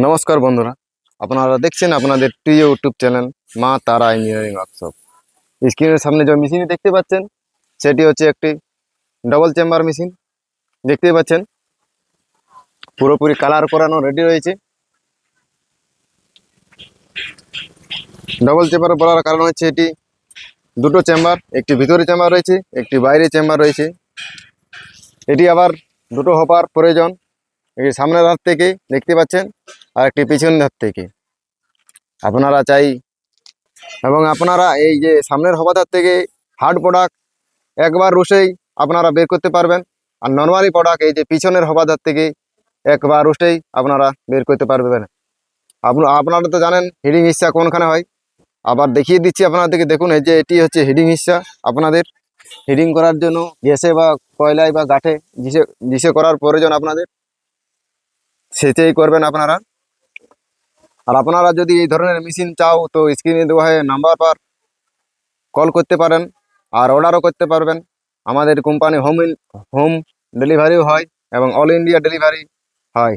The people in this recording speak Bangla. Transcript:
নমস্কার বন্ধুরা। আপনারা দেখছেন আপনাদের প্রিয় ইউটিউব চ্যানেল মা তারা ইঞ্জিনিয়ারিং ওয়ার্কশপ। স্ক্রিনের সামনে যে মেশিন দেখতে পাচ্ছেন, সেটি হচ্ছে একটি ডবল চেম্বার মেশিন দেখতে পাচ্ছেন, পুরোপুরি কালার করানো রেডি রয়েছে। ডবল চেম্বার বলার কারণ হচ্ছে এটি দুটো চেম্বার একটি ভিতরে চেম্বার রয়েছে, একটি বাইরে চেম্বার রয়েছে। এটি আবার দুটো হপার প্রয়োজন। এই সামনের হাত থেকে, দেখতে পাচ্ছেন? আর একটি পিছনের হাত থেকে। আপনারা চাই, এবং আপনারা এই যে সামনের হবাধার থেকে হার্ড প্রোডাক্ট একবার রুষেই আপনারা বের করতে পারবেন। আর নর্মালি প্রোডাক্ট এই যে পিছনের হবাধার থেকে একবার রুষেই আপনারা বের করতে পারবেন। আপনা, আপনারা তো জানেন হিডিং হিসা কোনখানে হয়? আবার দেখিয়ে দিচ্ছি আপনাদেরকে, দেখুন, এই যে এটি হচ্ছে হিডিং হিসা। আপনাদের হিডিং করার জন্য গ্যাসে বা কয়লায় বা গাঠে জিসে জিসে করার প্রয়োজন আপনাদের। সেটাই করবেন আপনারা। আর আপনারা যদি এই ধরনের মেশিন চাও, তো স্ক্রিনে দেওয়া হয় নাম্বার পার কল করতে পারেন আর অর্ডারও করতে পারবেন। আমাদের কোম্পানি হোম হোম ডেলিভারিও হয় এবং অল ইন্ডিয়া ডেলিভারি হয়।